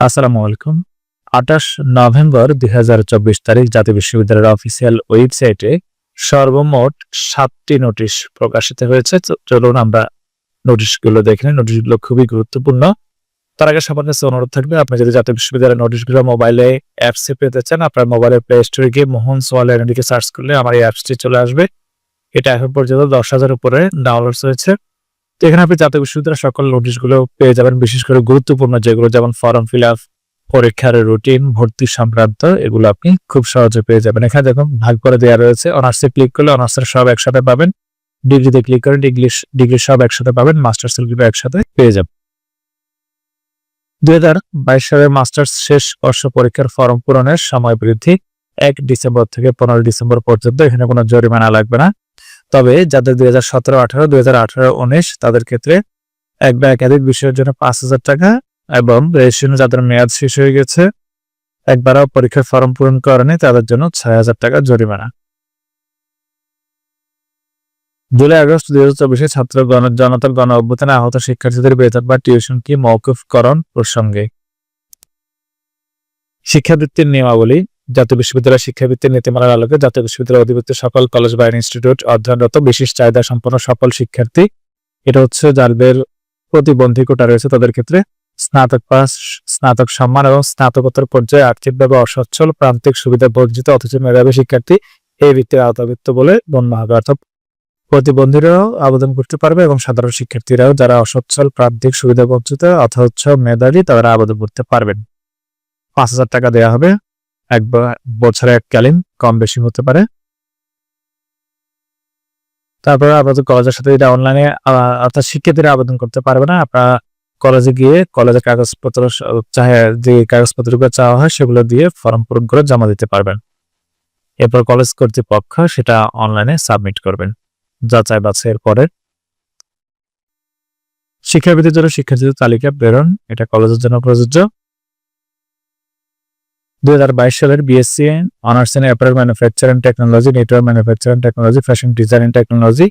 আসসালামু আলাইকুম। আঠাশ নভেম্বর দুই হাজার চব্বিশ তারিখ জাতীয় বিশ্ববিদ্যালয়ের অফিসিয়াল ওয়েবসাইটে সর্বমোট সাতটি নোটিশ প্রকাশিত হয়েছে। চলুন আমরা নোটিশগুলো দেখে নিই। নোটিশগুলো খুবই গুরুত্বপূর্ণ। তার আগে সবার কাছে অনুরোধ থাকবে, আপনি যদি জাতীয় বিশ্ববিদ্যালয়ের নোটিশগুলো মোবাইলে অ্যাপসে পেতে চান, আপনার মোবাইলের প্লে স্টোরে গিয়ে মোহন সোয়াল এনডিকে সার্চ করলে আমার এই অ্যাপসটি চলে আসবে। এটা এখন পর্যন্ত দশ হাজার উপরে ডাউনলোড হয়েছে। তো এখানে আপনি জাতীয় বিশ্ববিদ্যালয়ের সকল নোটিশগুলো পেয়ে যাবেন, বিশেষ করে গুরুত্বপূর্ণ যেগুলো, যেমন ফর্ম ফিল আপ পরীক্ষার রুটিন ভর্তি সংক্রান্ত, এগুলো আপনি খুব সহজে পেয়ে যাবেন। এখানে দেখুন, ভাগ করে দেওয়া রয়েছে অনার্সে ক্লিক করলে অনার্সের সব একসাথে পাবেন। ডিগ্রিতে ক্লিক করে ডিগ্রি ডিগ্রি সব একসাথে পাবেন মাস্টার্স ডিগ্রি একসাথে পেয়ে যাবেন। দুই হাজার বাইশ সালের মাস্টার্স শেষ বর্ষ পরীক্ষার ফর্ম পূরণের সময় বৃদ্ধি, এক ডিসেম্বর থেকে পনেরো ডিসেম্বর পর্যন্ত, এখানে কোনো জরিমানা লাগবে না। তবে যাদের দুই হাজার সতেরো, আঠারো, দুই হাজার আঠারো, উনিশ তাদের ক্ষেত্রে এক বা একাধিক বিষয়ের জন্য পাঁচ হাজার টাকা এবং রেজিস্ট্রেশন যাদের মেয়াদ শেষ হয়ে গেছে, একবারও পরীক্ষার ফর্ম পূরণ করেনি, তাদের জন্য ছয় হাজার টাকা জরিমানা। জুলাই আগস্ট দুই হাজার চব্বিশে ছাত্র গণ, জনতার গণ অভ্যুত্থানে আহত শিক্ষার্থীদের বেতন বা টিউশন কি মৌকুফকরণ প্রসঙ্গে। শিক্ষাবৃত্তির নিয়মাবলী জাতীয় বিশ্ববিদ্যালয় শিক্ষাবৃত্তির নীতিমালার আলোকে জাতীয় বিশ্ববিদ্যালয় অধিভুক্ত সকল কলেজ বা ইনস্টিটিউট অধ্যয়নরত বিশেষ চাহিদা সম্পন্ন সকল শিক্ষার্থী। এটা হচ্ছে যাদের প্রতিবন্ধী কোটা রয়েছে তাদের ক্ষেত্রে। স্নাতক পাস, স্নাতক সম্মান এবং স্নাতকোত্তর পর্যায়ে আর্থিকভাবে অসচ্ছল, প্রান্তিক সুবিধা বঞ্চিত অথচ মেধাবী শিক্ষার্থী এই বৃত্তির আওতাভুক্ত বলে গণ্য হবে। অর্থাৎ প্রতিবন্ধীরাও আবেদন করতে পারবে এবং সাধারণ শিক্ষার্থীরাও যারা অসচ্ছল, প্রান্তিক সুবিধা বঞ্চিত অথচ মেধাবী তারা আবেদন করতে পারবেন। পাঁচ হাজার টাকা দেওয়া হবে। এক ব- বছরে এককালীন কম বেশি হতে পারে। তারপরে আপাতত কলেজের সাথে এটা অনলাইনে অর্থাৎ শিক্ষার্থীরা আবেদন করতে পারবে না, আপনারা কলেজে গিয়ে কলেজের কাগজপত্র, চাহে, যে কাগজপত্রগুলো চাওয়া হয় সেগুলো দিয়ে ফর্ম পূরণ করে জমা দিতে পারবেন। এরপর কলেজ কর্তৃপক্ষ সেটা অনলাইনে সাবমিট করবেন, যাচাই বাছাইয়ের পরে। শিক্ষাবৃত্তির জন্য শিক্ষার্থীদের তালিকা প্রেরণ, এটা কলেজের জন্য প্রযোজ্য। দুই হাজার বাইশ সালের BSc honours in apparel manufacture and technology, network manufacture and technology, fashion design technology,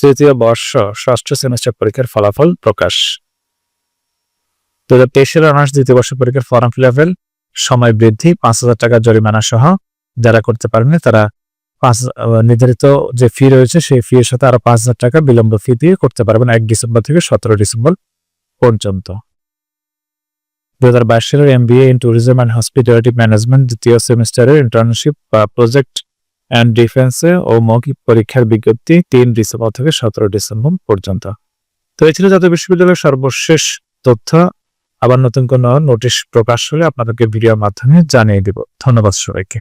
তৃতীয় বর্ষ, ষষ্ঠ সেমিস্টার পরীক্ষার ফলাফল প্রকাশ। দু হাজার তেইশ সালের অনার্স দ্বিতীয় বর্ষ পরীক্ষার ফর্ম ফিল আপের সময় বৃদ্ধি, পাঁচ হাজার টাকা জরিমানা সহ, যারা করতে পারেনি তারা পাঁচ নির্ধারিত যে ফি রয়েছে সেই ফি এর সাথে আরও পাঁচ হাজার টাকা বিলম্ব ফি দিয়ে করতে পারবেন এক ডিসেম্বর থেকে সতেরো ডিসেম্বর পর্যন্ত। দু হাজার বাইশ সালের MBA in tourism and hospitality management দ্বিতীয় সেমিস্টারের ইন্টার্নশিপ বা প্রজেক্ট অ্যান্ড ডিফেন্সে ও মৌখিক পরীক্ষার বিজ্ঞপ্তি তিন ডিসেম্বর থেকে সতেরো ডিসেম্বর পর্যন্ত। তো এই ছিল জাতীয় বিশ্ববিদ্যালয়ের সর্বশেষ তথ্য। আবার নতুন কোনো নোটিশ প্রকাশ হলে আপনাদেরকে ভিডিওর মাধ্যমে জানিয়ে দিব। ধন্যবাদ সবাইকে।